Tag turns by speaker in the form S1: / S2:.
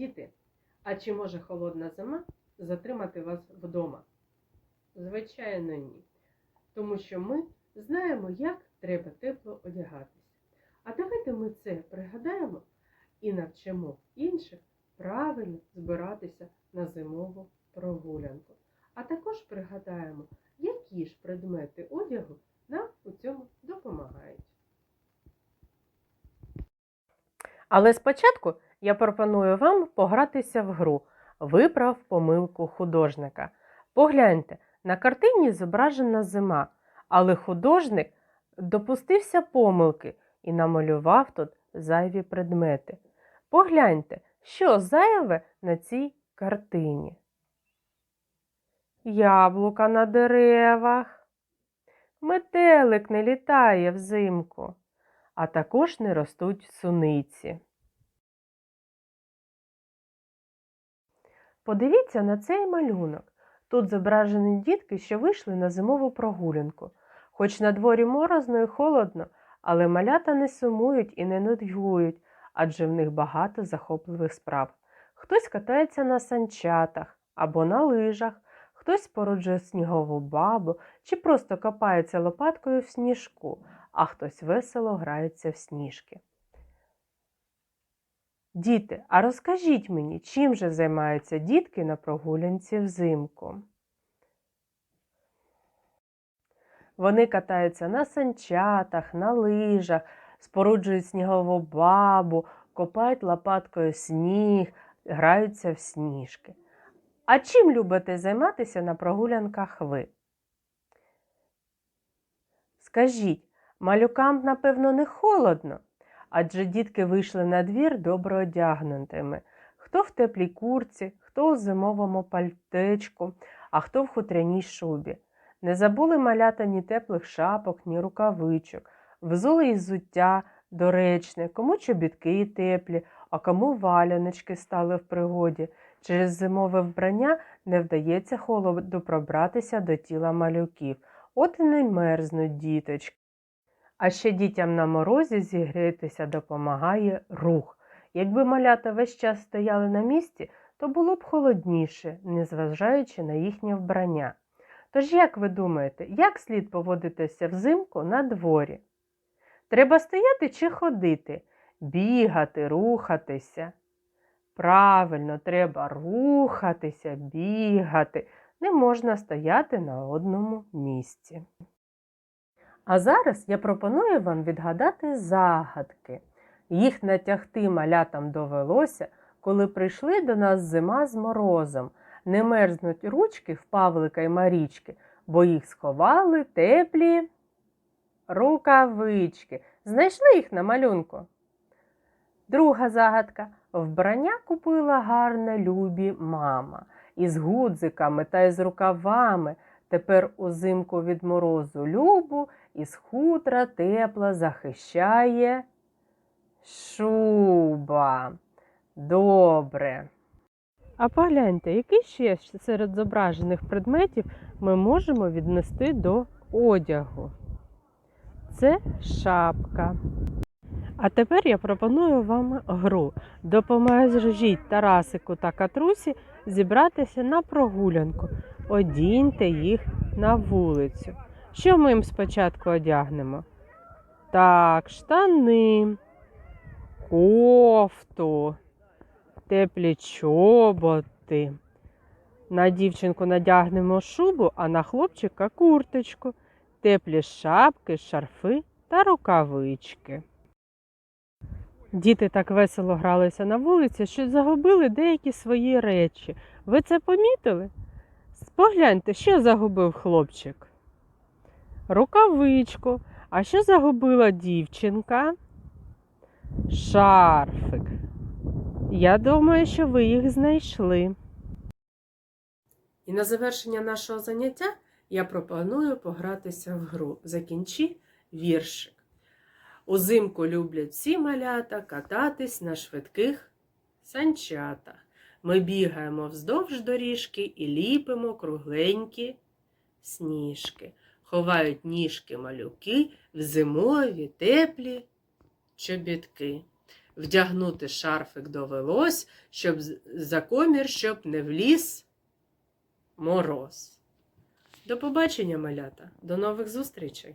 S1: Діти, а чи може холодна зима затримати вас вдома? Звичайно, ні. Тому що ми знаємо, як треба тепло одягатися. А давайте ми це пригадаємо і навчимо інших правильно збиратися на зимову прогулянку. А також пригадаємо, які ж предмети одягу нам у цьому допомагають. Але спочатку я пропоную вам погратися в гру Виправ помилку художника. Погляньте, на картині зображена зима, але художник допустився помилки і намалював тут зайві предмети. Погляньте, що зайве на цій картині. Яблука на деревах. Метелик не літає взимку, а також не ростуть суниці. Подивіться на цей малюнок. Тут зображені дітки, що вийшли на зимову прогулянку. Хоч на дворі морозно і холодно, але малята не сумують і не нудьгують, адже в них багато захопливих справ. Хтось катається на санчатах або на лижах, хтось породжує снігову бабу чи просто копається лопаткою в сніжку, а хтось весело грається в сніжки. Діти, а розкажіть мені, чим же займаються дітки на прогулянці взимку? Вони катаються на санчатах, на лижах, споруджують снігову бабу, копають лопаткою сніг, граються в сніжки. А чим любите займатися на прогулянках ви? Скажіть, малюкам, напевно, не холодно, адже дітки вийшли на двір добре одягнутими. Хто в теплій курці, хто у зимовому пальтечку, а хто в хутряній шубі. Не забули малята ні теплих шапок, ні рукавичок, взули із зуття доречне, кому чобітки теплі, а кому валяночки стали в пригоді. Через зимове вбрання не вдається холоду пробратися до тіла малюків. От і не мерзнуть діточки. А ще дітям на морозі зігрітися допомагає рух. Якби малята весь час стояли на місці, то було б холодніше, незважаючи на їхнє вбрання. Тож, як ви думаєте, як слід поводитися взимку на дворі? Треба стояти чи ходити, бігати, рухатися. Правильно, треба рухатися, бігати. Не можна стояти на одному місці. А зараз я пропоную вам відгадати загадки. Їх натягти малятам довелося, коли прийшли до нас зима з морозом. Не мерзнуть ручки в Павлика й Марічки, бо їх сховали теплі рукавички. Знайшли їх на малюнку. Друга загадка. Вбрання купила гарне любі мама. Із гудзиками та із рукавами. Тепер узимку від морозу любу, із хутра тепла захищає шуба. Добре. А погляньте, який ще серед зображених предметів ми можемо віднести до одягу? Це шапка. А тепер я пропоную вам гру. Допоможіть Тарасику та Катрусі зібратися на прогулянку. Одіньте їх на вулицю. Що ми їм спочатку одягнемо? Так, штани, кофту, теплі чоботи. На дівчинку надягнемо шубу, а на хлопчика курточку, теплі шапки, шарфи та рукавички. Діти так весело гралися на вулиці, що загубили деякі свої речі. Ви це помітили? Погляньте, що загубив хлопчик. Рукавичку. А що загубила дівчинка? Шарфик. Я думаю, що ви їх знайшли. І на завершення нашого заняття я пропоную погратися в гру. Закінчи віршик. Узимку люблять всі малята кататись на швидких санчатах. Ми бігаємо вздовж доріжки і ліпимо кругленькі сніжки. Ховають ніжки малюки в зимові теплі чобітки. Вдягнути шарфик довелось, щоб за комір, щоб не вліз мороз. До побачення, малята. До нових зустрічей!